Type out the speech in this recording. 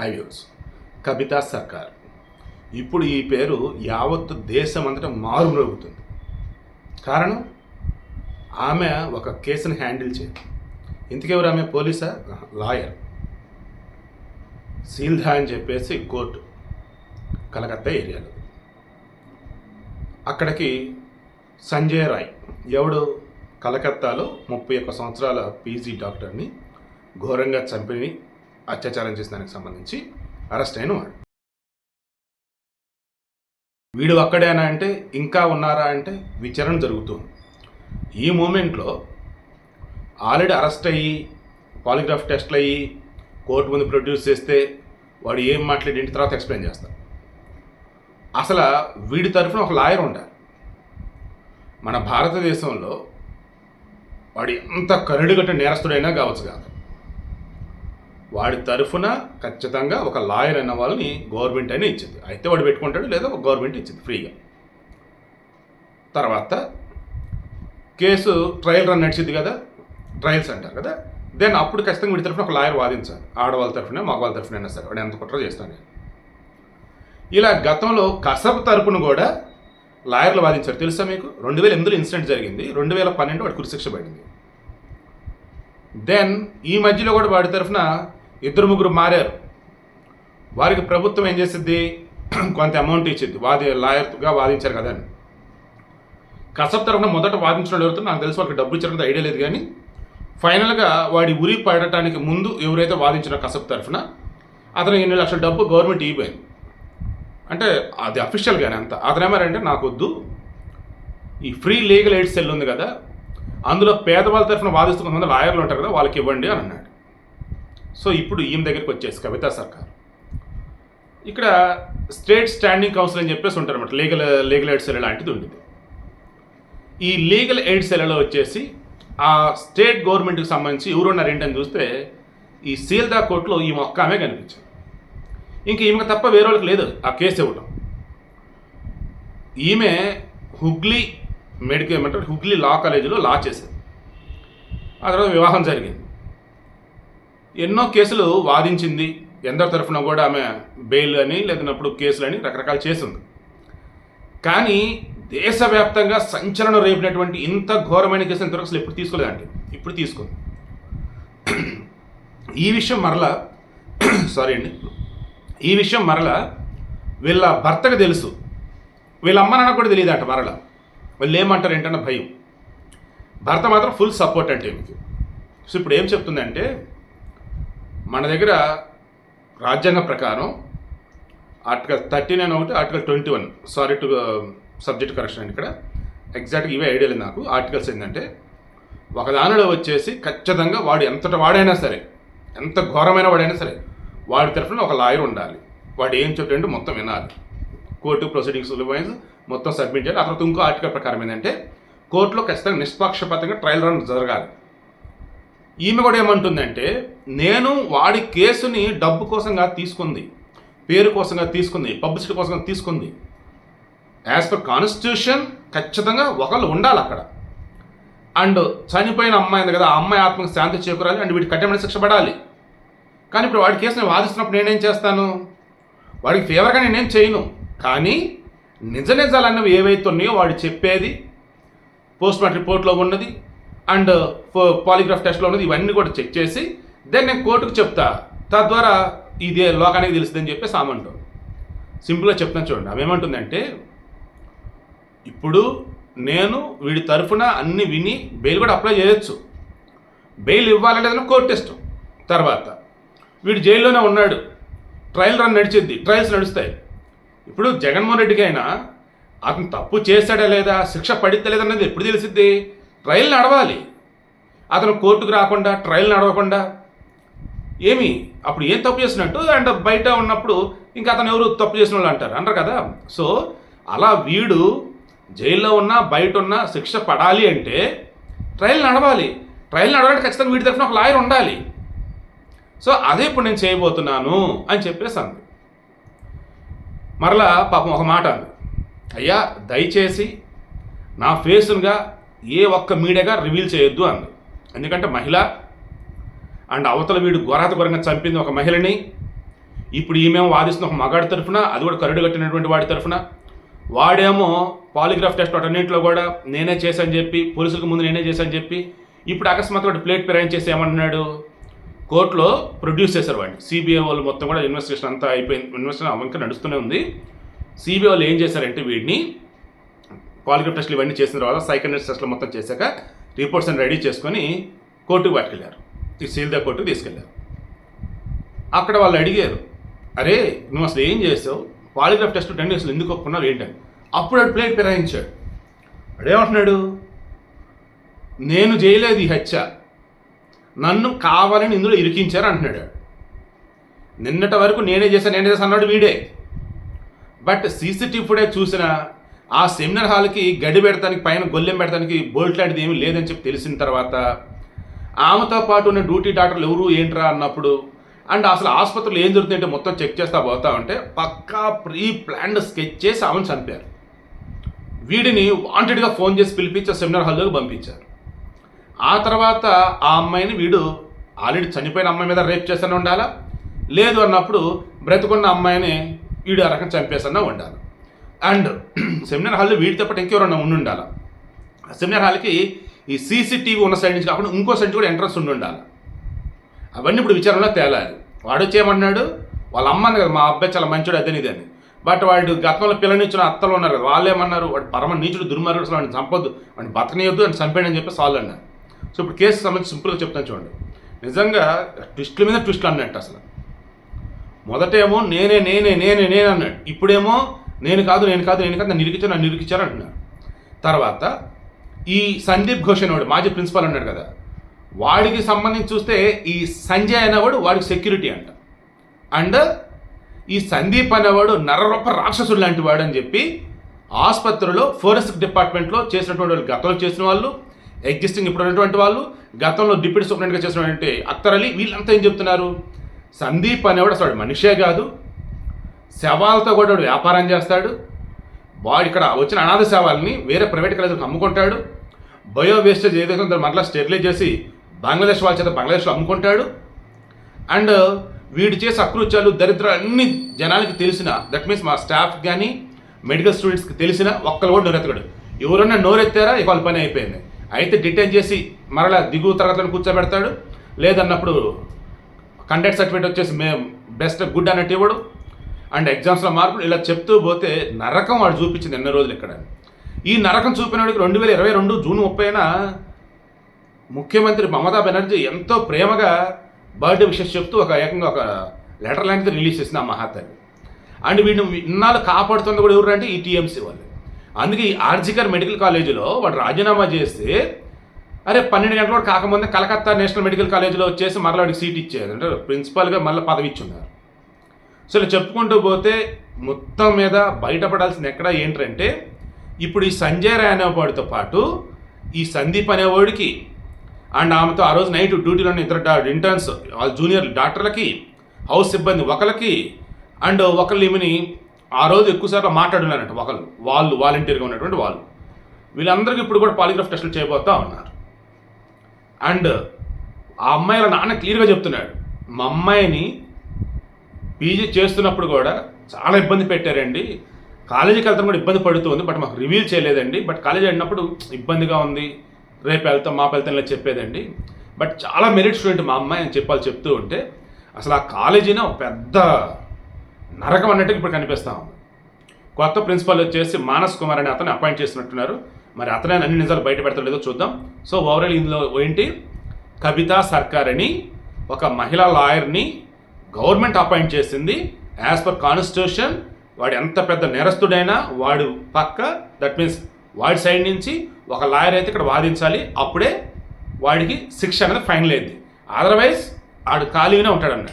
ఐవ్యూస్ కబితా కవితా సర్కార్. ఇప్పుడు ఈ పేరు యావత్తు దేశమంతటా మారుమ్రోగుతుంది. కారణం? ఆమె ఒక కేసుని హ్యాండిల్ చేయదు ఇంతకెవరు ఆమె పోలీసా? లాయర్. సీల్ధా అని చెప్పేసి కోర్టు కలకత్తా ఏరియాలో. అక్కడికి సంజయ్ రాయ్. ఎవడు? కలకత్తాలో ముప్పై ఒక్క సంవత్సరాల పీజీ డాక్టర్ని ఘోరంగా చంపి అత్యాచారం చేసిన దానికి సంబంధించి అరెస్ట్ అయిన వాడు. వీడు అక్కడేనా అంటే ఇంకా ఉన్నారా అంటే విచారణ జరుగుతుంది. ఈ మూమెంట్లో ఆల్రెడీ అరెస్ట్ అయ్యి పాలిగ్రాఫ్ టెస్ట్లు అయ్యి కోర్టు ముందు ప్రొడ్యూస్ చేస్తే వాడు ఏం మాట్లాడి ఇంటి తర్వాత ఎక్స్ప్లెయిన్ చేస్తాడు. అసలు వీడి తరఫున ఒక లాయర్ ఉండాలి. మన భారతదేశంలో వాడు ఎంత కరుడుగట్ట నేరస్తుడైనా కావచ్చు కాదు. వాడి తరఫున ఖచ్చితంగా ఒక లాయర్ అన్న వాళ్ళని గవర్నమెంట్ అయినా ఇచ్చింది. అయితే వాడు పెట్టుకుంటాడు లేదా ఒక గవర్నమెంట్ ఇచ్చింది ఫ్రీగా. తర్వాత కేసు ట్రయల్ రన్ నడిచింది కదా ట్రయల్స్ అంటారు కదా దెన్ అప్పుడు ఖచ్చితంగా వీడి తరఫున ఒక లాయర్ వాదించాలి. ఆడవాళ్ళ తరఫున మగవాళ్ళ తరఫున అయినా సరే వాడు ఎంత కుట్ర చేస్తాను నేను ఇలా గతంలో కసబ్ తరఫున కూడా లాయర్లు వాదించారు. తెలుసా మీకు? రెండు వేల ఎనిమిదిలో ఇన్సిడెంట్ జరిగింది. రెండు వేల పన్నెండు వాడు కురిశిక్ష పడింది. దెన్ ఈ మధ్యలో కూడా వాడి తరఫున ఇద్దరు ముగ్గురు మారారు. వారికి ప్రభుత్వం ఏం చేసిద్ది? కొంత అమౌంట్ ఇచ్చింది వాది లాయర్గా వాదించారు కదా అని. కసబ్ తరఫున మొదట వాదించడం ఎవరితో నాకు తెలిసి వాళ్ళకి డబ్బు ఇచ్చారంత ఐడియా లేదు కానీ ఫైనల్గా వాడి ఉరి పడటానికి ముందు ఎవరైతే వాదించిన కసబ్ తరఫున అతను ఎన్ని లక్షల డబ్బు గవర్నమెంట్ ఇవ్వబోయింది. అంటే అది అఫీషియల్గానే అంత. అతనేమారంటే నాకొద్దు. నాకు వద్దు ఈ ఫ్రీ లీగల్ ఎయిడ్ సెల్ ఉంది కదా అందులో పేదవాళ్ళ తరఫున వాదిస్తున్న కొంతమంది లాయర్లు ఉంటారు కదా వాళ్ళకి ఇవ్వండి అని అన్నాడు. సో ఇప్పుడు ఈమె దగ్గరికి వచ్చేసి కవితా సర్కార్. ఇక్కడ స్టేట్ స్టాండింగ్ కౌన్సిల్ అని చెప్పేసి ఉంటారన్నమాట. లీగల్ లీగల్ ఎయిడ్ సెల్ లాంటిది ఉండేది. ఈ లీగల్ ఎయిడ్ సెల్లో వచ్చేసి ఆ స్టేట్ గవర్నమెంట్కి సంబంధించి ఎవరున్నారు ఏంటని చూస్తే ఈ సీల్దా కోర్టులో ఈమె ఒక్క ఆమె కనిపించింది. ఇంక ఈమెకు తప్ప వేరే వాళ్ళకి లేదు. ఆ కేసు ఇవ్వటం. ఈమె హుగ్లీ మెడికల్ ఏమంటారు? హుగ్లీ లా కాలేజీలో లా చేసింది. ఆ తర్వాత వివాహం జరిగింది. ఎన్నో కేసులు వాదించింది ఎందరి తరఫున కూడా ఆమె బెయిల్ అని లేదన్నప్పుడు కేసులు అని రకరకాలు చేసింది. కానీ దేశవ్యాప్తంగా సంచలనం రేపినటువంటి ఇంత ఘోరమైన కేసు ఇంతవరకు అసలు ఎప్పుడు తీసుకోలేదండి. ఇప్పుడు తీసుకుంది ఈ విషయం మరలా సారీ అండి. ఈ విషయం మరలా వీళ్ళ భర్తకు తెలుసు. వీళ్ళ అమ్మ నాన్న కూడా తెలియదు అంట మరలా. వాళ్ళు ఏమంటారు ఏంటన్న భయం. భర్త మాత్రం ఫుల్ సపోర్ట్ అంటే మీకు సో ఇప్పుడు ఏం చెప్తుందంటే మన దగ్గర రాజ్యాంగ ప్రకారం ఆర్టికల్ థర్టీ నైన్ ఒకటి article twenty one sorry to subject correction అండి ఇక్కడ. ఎగ్జాక్ట్గా ఇవే ఐడియా లేదు నాకు. ఆర్టికల్స్ ఏంటంటే ఒక దానిలో వచ్చేసి ఖచ్చితంగా వాడు ఎంతటి వాడైనా సరే ఎంత ఘోరమైన వాడైనా సరే వాడి తరఫున ఒక లాయర్ ఉండాలి. వాడు ఏం చెప్తుంటే మొత్తం వినాలి. కోర్టు ప్రొసీడింగ్స్ వైజ్ మొత్తం సబ్మిట్ చేయాలి. ఆ తర్వాత ఇంకో ఆర్టికల్ ప్రకారం ఏంటంటే కోర్టులో ఖచ్చితంగా నిష్పక్షపాతంగా ట్రయల్ రన్ జరగాలి. ఈమె కూడా ఏమంటుందంటే నేను వాడి కేసుని డబ్బు కోసంగా తీసుకుంది పేరు కోసంగా తీసుకుంది పబ్లిసిటీ కోసంగా తీసుకుంది. యాజ్ పర్ కాన్స్టిట్యూషన్ ఖచ్చితంగా ఒకళ్ళు ఉండాలి అక్కడ. అండ్ చనిపోయిన అమ్మాయి ఉంది కదా ఆ అమ్మాయి ఆత్మకు శాంతి చేకూరాలి అండ్ వీడికి కఠినమైన శిక్ష పడాలి. కానీ ఇప్పుడు వాడి కేసు నేను వాదిస్తున్నప్పుడు నేనేం చేస్తాను? వాడికి ఫేవర్గా నేనేం చేయను. కానీ నిజ నిజాలు అన్నవి ఏవైతే ఉన్నాయో వాడు చెప్పేది పోస్ట్ మార్టం రిపోర్ట్లో ఉన్నది అండ్ పాలిగ్రాఫ్ టెస్ట్లో ఉన్నది ఇవన్నీ కూడా చెక్ చేసి దెన్ నేను కోర్టుకు చెప్తా. తద్వారా ఇది లోకానికి తెలుస్తుందని చెప్పేసి ఆమె అంటుంది. సింపుల్గా చెప్తాను చూడండి. ఆమె ఏమంటుందంటే ఇప్పుడు నేను వీడి తరఫున అన్ని విని బెయిల్ కూడా అప్లై చేయొచ్చు. బెయిల్ ఇవ్వాలి కోర్టు ఇష్టం తర్వాత. వీడు జైల్లోనే ఉన్నాడు. ట్రయల్ రన్ నడిచింది ట్రయల్స్ నడుస్తాయి. ఇప్పుడు జగన్మోహన్ రెడ్డికి అయినా అతను తప్పు చేశాడా లేదా శిక్ష పడితే లేదన్నది ఎప్పుడు తెలిసిద్ది? ట్రయల్ నడవాలి. అతను కోర్టుకు రాకుండా ట్రయల్ నడవకుండా ఏమి? అప్పుడు ఏం తప్పు చేసినట్టు? అండ్ బయట ఉన్నప్పుడు ఇంకా అతను ఎవరు తప్పు చేసిన వాళ్ళు అంటారు. అంటారు కదా? సో అలా వీడు జైల్లో ఉన్నా బయట ఉన్నా శిక్ష పడాలి అంటే ట్రయల్ నడవాలి. ట్రయల్ నడవాలంటే ఖచ్చితంగా వీడి తరఫున ఒక లాయర్ ఉండాలి. సో అదే ఇప్పుడు నేను చేయబోతున్నాను అని చెప్పేసి అంది మరలా పాపం ఒక మాట అంది. అయ్యా దయచేసి నా ఫేస్గా ఏ ఒక్క మీడియాగా రివీల్ చేయొద్దు అంది. ఎందుకంటే మహిళ అండ్ అవతల వీడు ఘోరాత ఘోరంగా చంపింది ఒక మహిళని. ఇప్పుడు ఈమెమో వాదిస్తున్న ఒక మగాడి తరఫున అది కూడా కరుడు కట్టినటువంటి వాడి తరఫున. వాడేమో పాలిగ్రాఫ్ టెస్ట్ అన్నింటిలో కూడా నేనే చేశాను చెప్పి పోలీసులకు ముందు నేనే చేశాను చెప్పి ఇప్పుడు అకస్మాత్తుగా ప్లేట్ ఫిరాయింగ్ చేసి ఏమన్నాడు? కోర్టులో ప్రొడ్యూస్ చేశారు వాడిని. సిబిఐ వాళ్ళు మొత్తం కూడా ఇన్వెస్టిగేషన్ అంతా అయిపోయింది ఇన్వెస్టిగేషన్ ఇంకా నడుస్తూనే ఉంది. సిబిఐ వాళ్ళు ఏం చేశారంటే వీడిని పాలిగ్రాఫ్ టెస్ట్లు ఇవన్నీ చేసిన తర్వాత సైకనెస్ టెస్ట్లు మొత్తం చేశాక రిపోర్ట్స్ అని రెడీ చేసుకొని కోర్టుకు పట్టుకెళ్ళారు ఈ సీల్దా కోర్టుకు తీసుకెళ్ళారు. అక్కడ వాళ్ళు అడిగారు అరే నువ్వు అసలు ఏం చేసావు? పాలిగ్రాఫ్ టెస్ట్ టెన్ అసలు ఎందుకు ఒప్పుకున్నావు? ఏంటని. అప్పుడు వాడు ప్లేట్ ఫిరాయించాడు అడేమంటున్నాడు నేను చేయలేదు ఈ హత్య. నన్ను కావాలని ఇందులో ఇరికించారు అంటున్నాడు నిన్నటి వరకు నేనే చేశాను నేనే చేశాను అన్నాడు వీడే. బట్ సీసీటీవీ ఫుటేజ్ చూసిన ఆ సెమినార్ హాల్కి గడి పెడతానికి పైన గొల్లెం పెడతానికి బోల్ట్ లాంటిది ఏమీ లేదని చెప్పి తెలిసిన తర్వాత ఆమెతో పాటు ఉన్న డ్యూటీ డాక్టర్లు ఎవరు ఏంట్రా అన్నప్పుడు అండ్ అసలు ఆసుపత్రిలో ఏం జరుగుతుందంటే మొత్తం చెక్ చేస్తా పోతా ఉంటే పక్కా ప్రీ ప్లాన్డ్ స్కెచ్ చేసి ఆమెను చంపారు. వీడిని వాంటెడ్గా ఫోన్ చేసి పిలిపించి సెమినార్ హాల్లోకి పంపించారు. ఆ తర్వాత ఆ అమ్మాయిని వీడు ఆల్రెడీ చనిపోయిన అమ్మాయి మీద రేప్ చేస్తూనే ఉండాలా? లేదు అన్నప్పుడు బ్రతుకున్న అమ్మాయిని వీడు ఆ రకం చంపేసన్నా ఉండాలి? అండ్ సెమినార్ హాల్లో వీడితో పాటు ఇంకెవరన్నా ఉండి ఉండాలి సెమినార్ హాల్కి ఈ సీసీటీవీ ఉన్న సైడ్ నుంచి కాకుండా ఇంకో సైడ్ కూడా ఎంట్రన్స్ ఉండి ఉండాలి అవన్నీ ఇప్పుడు విచారణలో తేలాలి. వాడు వచ్చేయమన్నాడు వాళ్ళ అమ్మ కదా మా అబ్బాయి చాలా మంచోడు అదని ఇదని బట్ వాడు గతంలో పిల్లనిచ్చిన అత్తలు ఉన్నారు కదా వాళ్ళు ఏమన్నారు? వాడు పరమ నీచుడు దుర్మార్గుడు అసలు వాడిని చంపొద్దు వాడిని బతకనియొద్దు అని చంపేయడం అని చెప్పి వాళ్ళు అన్నారు. సో ఇప్పుడు కేసు సంబంధించి సింపుల్గా చెప్తాను చూడండి. నిజంగా ట్విస్టుల మీద ట్విస్టులు అన్నట్టు అసలు. మొదటేమో నేనే నేనే నేనే నేను అన్నాడు. ఇప్పుడేమో నేను కాదు నేను కాదు నేను కాదు నన్ను నిరికించారు నన్ను నిరికించారు అంటున్నారు తర్వాత ఈ సందీప్ ఘోష్ అనేవాడు మాజీ ప్రిన్సిపాల్ అన్నాడు కదా వాడికి సంబంధించి చూస్తే ఈ సంజయ్ అనేవాడు వాడికి సెక్యూరిటీ అంట. అండ్ ఈ సందీప్ అనేవాడు నరరొప్ప రాక్షసుడు లాంటి వాడు అని చెప్పి ఆసుపత్రిలో ఫోరెన్సిక్ డిపార్ట్మెంట్లో చేసినటువంటి వాళ్ళు గతంలో చేసిన వాళ్ళు ఎగ్జిస్టింగ్ ఇప్పుడు ఉన్నటువంటి వాళ్ళు గతంలో డిప్యూటీ సూపరింటెండెంట్గా చేసినటువంటి అత్తరలి అలీ వీళ్ళంతా ఏం చెప్తున్నారు? సందీప్ అనేవాడు అసలు మనిషే కాదు. శవాలతో కూడా వ్యాపారం చేస్తాడు. వా ఇక్కడ వచ్చిన అనాథ శవాలని వేరే ప్రైవేట్ కాలేజీలకు అమ్ముకుంటాడు. బయో వేస్టేజ్ ఏదైతే మరలా స్టెరిలైజ్ చేసి బంగ్లాదేశ్ వాళ్ళ చేత బంగ్లాదేశ్లో అమ్ముకుంటాడు. అండ్ వీడు చేసే అకృత్యాలు దరిద్ర అన్ని జనాలకి తెలిసిన దట్ మీన్స్ మా స్టాఫ్ కానీ మెడికల్ స్టూడెంట్స్కి తెలిసిన ఒక్కరు కూడా నోరెత్తగడు ఎవరన్నా నోరెత్తారా? ఇవాళ పని అయిపోయింది. అయితే డిటైన్ చేసి మరలా దిగువ తరగతులను కూర్చోబెడతాడు. లేదన్నప్పుడు కండక్ట్ సర్టిఫికేట్ వచ్చేసి మే బెస్ట్ గుడ్ అన్నట్టు ఇవ్వడు. అండ్ ఎగ్జామ్స్లో మార్పులు ఇలా చెప్తూ పోతే నరకం వాడు చూపించింది ఎన్నో రోజులు ఇక్కడ. ఈ నరకం చూపినవాడికి రెండు వేల ఇరవై రెండు జూన్ ముప్పైన ముఖ్యమంత్రి మమతా బెనర్జీ ఎంతో ప్రేమగా బర్త్డే విషయం చెప్తూ ఒక ఏకంగా ఒక లెటర్ లాంటిది రిలీజ్ చేసిన ఆ మహాతల్లి అండ్ వీడిని ఇన్నాళ్ళు కాపాడుతుంది కూడా ఎవరు అంటే ఈ టీఎంసీ వాళ్ళు. అందుకే ఈ ఆర్జికర్ మెడికల్ కాలేజీలో వాడు రాజీనామా చేస్తే అరే పన్నెండు గంటల కాకముందే కలకత్తా నేషనల్ మెడికల్ కాలేజీలో వచ్చేసి మరలా వాడికి సీట్ ఇచ్చేది. అంటే ప్రిన్సిపాల్గా మళ్ళీ పదవి ఇచ్చున్నారు. సో ఇలా చెప్పుకుంటూ పోతే మొత్తం మీద బయటపడాల్సింది ఎక్కడ ఏంటంటే ఇప్పుడు ఈ సంజయ్ రాయ్ అనేవాడితో పాటు ఈ సందీప్ అనేవాడికి అండ్ ఆమెతో ఆ రోజు నైట్ డ్యూటీలో ఉన్న ఇద్దరు డా- ఇంటర్న్స్ వాళ్ళ జూనియర్ డాక్టర్లకి హౌస్ సిబ్బంది ఒకరికి అండ్ ఒకళ్ళు ఈమెని ఆ రోజు ఎక్కువసార్లు మాట్లాడున్నారంట ఒకళ్ళు వాళ్ళు వాలంటీర్గా ఉన్నటువంటి వాళ్ళు. వీళ్ళందరికీ ఇప్పుడు కూడా పాలిగ్రాఫ్ టెస్టులు చేయబోతా ఉన్నారు. అండ్ ఆ అమ్మాయిల నాన్న క్లియర్గా చెప్తున్నాడు మా అమ్మాయిని పీజీ చేస్తున్నప్పుడు కూడా చాలా ఇబ్బంది పెట్టారండి. కాలేజీకి వెళ్తాం కూడా ఇబ్బంది పడుతుంది బట్ మాకు రివీల్ చేయలేదండి. బట్ కాలేజీ వెళ్ళినప్పుడు ఇబ్బందిగా ఉంది. రేపు వెళ్తాం మా వెళ్తాం ఇలా చెప్పేదండి. బట్ చాలా మెరిట్ స్టూడెంట్ మా అమ్మాయి అని చెప్పాలి చెప్తూ ఉంటే అసలు ఆ కాలేజీనే ఒక పెద్ద నరకం అన్నట్టుగా ఇప్పుడు కనిపిస్తాం కొత్త ప్రిన్సిపల్ వచ్చేసి మానస్ కుమార్ అనే అతను అపాయింట్ చేసినట్టున్నారు. మరి అతనే అన్ని నిజాలు బయట పెడతలేదో లేదో చూద్దాం. సో ఓవరాల్ ఇందులో ఏంటి? కవితా సర్కార్ అని ఒక మహిళా లాయర్ని గవర్నమెంట్ అపాయింట్ చేసింది యాజ్ పర్ కాన్స్టిట్యూషన్ వాడు ఎంత పెద్ద నేరస్తుడైనా వాడు పక్క. దట్ మీన్స్ వాడి సైడ్ నుంచి ఒక లాయర్ అయితే ఇక్కడ వాదించాలి. అప్పుడే వాడికి శిక్ష అనేది ఫైనల్ అయింది. అదర్వైజ్ వాడు ఖాళీగానే ఉంటాడన్నట్టు.